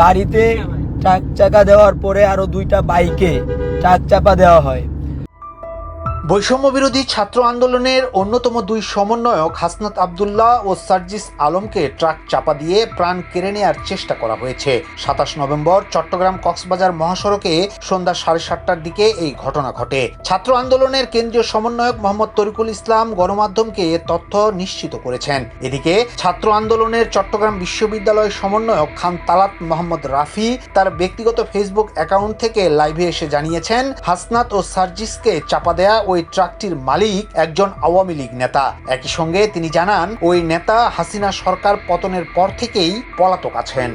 গাড়িতে ট্রাক চাকা দেওয়ার পরে আরও দুইটা বাইকে ট্রাক চাপা দেওয়া হয়। বৈষম্য বিরোধী ছাত্র আন্দোলনের অন্যতম দুই সমন্বয়ক হাসনাত আবদুল্লাহ ও সার্জিস আলমকে ট্রাক চাপা দিয়ে প্রাণ কেড়ে নেয়ার চেষ্টা করা হয়েছে। সাতাশ নভেম্বর চট্টগ্রাম কক্সবাজার মহাসড়কে সন্ধ্যা সাড়ে সাতটার দিকে এই ঘটনা ঘটে। ছাত্র আন্দোলনের কেন্দ্রীয় সমন্বয়ক মোহাম্মদ তরিকুল ইসলাম গণমাধ্যমকে তথ্য নিশ্চিত করেছেন। এদিকে ছাত্র আন্দোলনের চট্টগ্রাম বিশ্ববিদ্যালয় সমন্বয়ক খান তালাত মোহাম্মদ রাফি তার ব্যক্তিগত ফেসবুক অ্যাকাউন্ট থেকে লাইভে এসে জানিয়েছেন, হাসনাত ও সার্জিসকে চাপা দেয়া ওই ট্রাকটির মালিক একজন আওয়ামী লীগ নেতা। একই সঙ্গে তিনি জানান, ওই নেতা হাসিনা সরকার পতনের পর থেকেই পলাতক আছেন।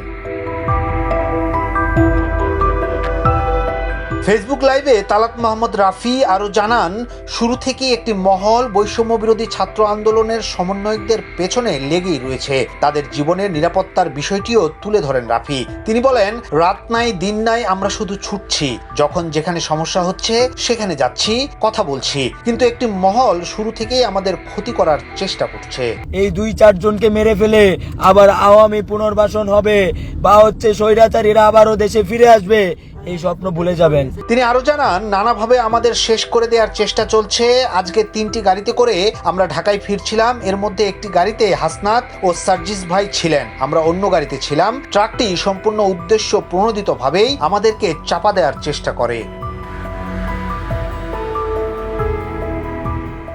ফেসবুক লাইভে তালাত মোহাম্মদ রাফি আরও জানান, শুরু থেকেই একটি মহল বৈষম্য বিরোধী ছাত্র আন্দোলনের সমন্বয়কদের পেছনে লেগেই রয়েছে। তাদের জীবনের নিরাপত্তার বিষয়টিও তুলে ধরেন রাফি। তিনি বলেন, রাত নাই, দিন নাই, আমরা শুধু ছুটছি। যখন যেখানে সমস্যা হচ্ছে, সেখানে যাচ্ছি, কথা বলছি। কিন্তু একটি মহল শুরু থেকেই আমাদের ক্ষতি করার চেষ্টা করছে। এই দুই চারজনকে মেরে ফেলে আবার আওয়ামী পুনর্বাসন হবে। বা হচ্ছে স্বৈরাচারীরা আবারও দেশে ফিরে আসবে। এই স্বপ্ন ভুলে যাবেন। তিনি আরও জানান, নানাভাবে আমাদের শেষ করে দেওয়ার চেষ্টা চলছে। আজকে তিনটি গাড়িতে করে আমরা ঢাকায় ফিরছিলাম। এর মধ্যে একটি গাড়িতে হাসনাত ও সার্জিস ভাই ছিলেন। আমরা অন্য গাড়িতে ছিলাম। ট্রাকটি সম্পূর্ণ উদ্দেশ্য প্রণোদিতভাবেই আমাদেরকে চাপা দেওয়ার চেষ্টা করে।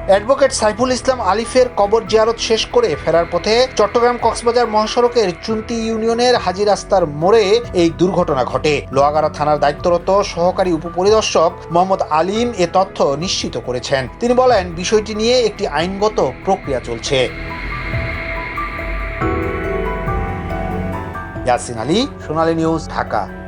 অ্যাডভোকেট সাইফুল ইসলাম আলিফের কবর জিয়ারত শেষ করে ফেরার পথে চট্টগ্রাম কক্সবাজার মহাসড়কের চুন্তি ইউনিয়নের হাজি রাস্তার মোড়ে এই দুর্ঘটনা ঘটে। লোহাগাড়া থানার দায়িত্বরত সহকারী উপপরিদর্শক মোহাম্মদ আলিম এ তথ্য নিশ্চিত করেছেন। তিনি বলেন, বিষয়টি নিয়ে একটি আইনগত প্রক্রিয়া চলছে। ইয়াসিন আলী, সোনালী নিউজ ঢাকা।